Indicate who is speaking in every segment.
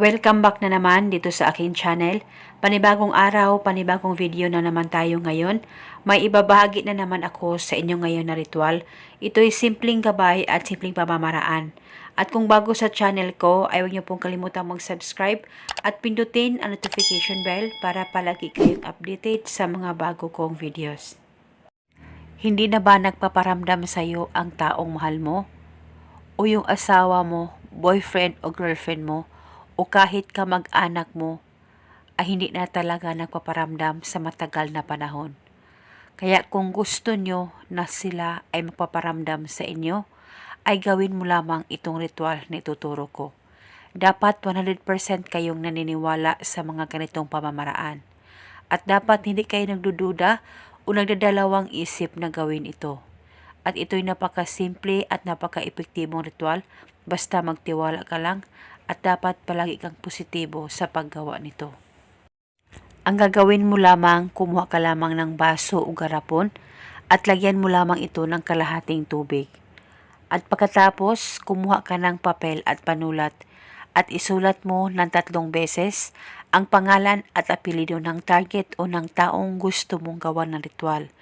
Speaker 1: Welcome back na naman dito sa aking channel. Panibagong araw, panibagong video na naman tayo ngayon. May ibabahagi na naman ako sa inyo ngayon na ritual. Ito'y simpleng gabay at simpleng pamamaraan. At kung bago sa channel ko, ay huwag niyo pong kalimutang mag-subscribe at pindutin ang notification bell para palagi kayong updated sa mga bago kong videos. Hindi na ba nagpaparamdam sa iyo ang taong mahal mo? O yung asawa mo, boyfriend o girlfriend mo, o kahit ka mag-anak mo, ay hindi na talaga nagpaparamdam sa matagal na panahon. Kaya kung gusto nyo na sila ay magpaparamdam sa inyo, ay gawin mo lamang itong ritual na ituturo ko. Dapat 100% kayong naniniwala sa mga ganitong pamamaraan. At dapat hindi kayo nagdududa o nagdadalawang isip na gawin ito. At ito'y napakasimple at napaka-epektibong ritual basta magtiwala ka lang at dapat palagi kang positibo sa paggawa nito. Ang gagawin mo lamang, kumuha ka lamang ng baso o garapon at lagyan mo lamang ito ng kalahating tubig. At pagkatapos, kumuha ka ng papel at panulat at isulat mo ng tatlong beses ang pangalan at apelido ng target o ng taong gusto mong gawan ng ritual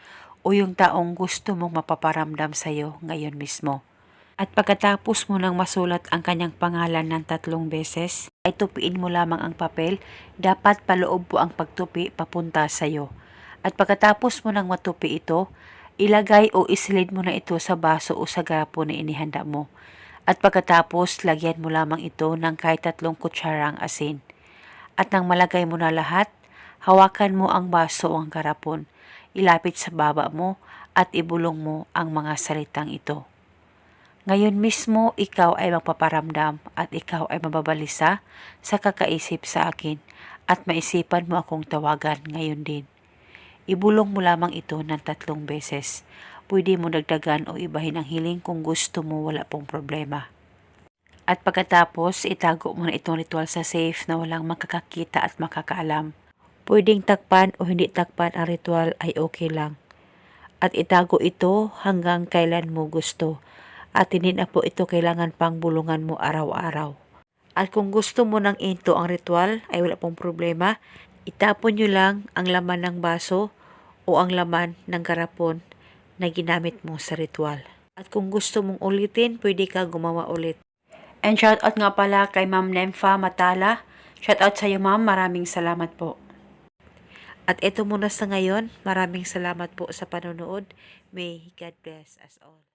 Speaker 1: o yung taong gusto mong mapaparamdam sa iyo ngayon mismo. At pagkatapos mo nang masulat ang kanyang pangalan ng tatlong beses, ay tupiin mo lamang ang papel, dapat paloob po ang pagtupi papunta sa iyo. At pagkatapos mo nang matupi ito, ilagay o isilid mo na ito sa baso o sa gapo na inihanda mo. At pagkatapos, lagyan mo lamang ito ng kahit tatlong kutsarang asin. At nang malagay mo na lahat, hawakan mo ang baso o ang garapon, ilapit sa baba mo at ibulong mo ang mga salitang ito. Ngayon mismo, ikaw ay magpaparamdam at ikaw ay mababalisa sa kakaisip sa akin at maisipan mo akong tawagan ngayon din. Ibulong mo lamang ito ng tatlong beses. Pwede mo dagdagan o ibahin ang hiling kung gusto mo wala pong problema. At pagkatapos, itago mo na itong ritual sa safe na walang makakakita at makakaalam. Pwedeng takpan o hindi takpan ang ritual ay okay lang. At itago ito hanggang kailan mo gusto at hindi na po ito kailangan pang bulungan mo araw-araw. At kung gusto mo nang into ang ritual ay wala pong problema, itapon nyo lang ang laman ng baso o ang laman ng garapon na ginamit mo sa ritual. At kung gusto mong ulitin, pwede ka gumawa ulit. And shout out nga pala kay Ma'am Nemfa Matala. Shout out sa iyo ma'am, maraming salamat po. At ito muna sa ngayon, maraming salamat po sa panonood. May God bless us all.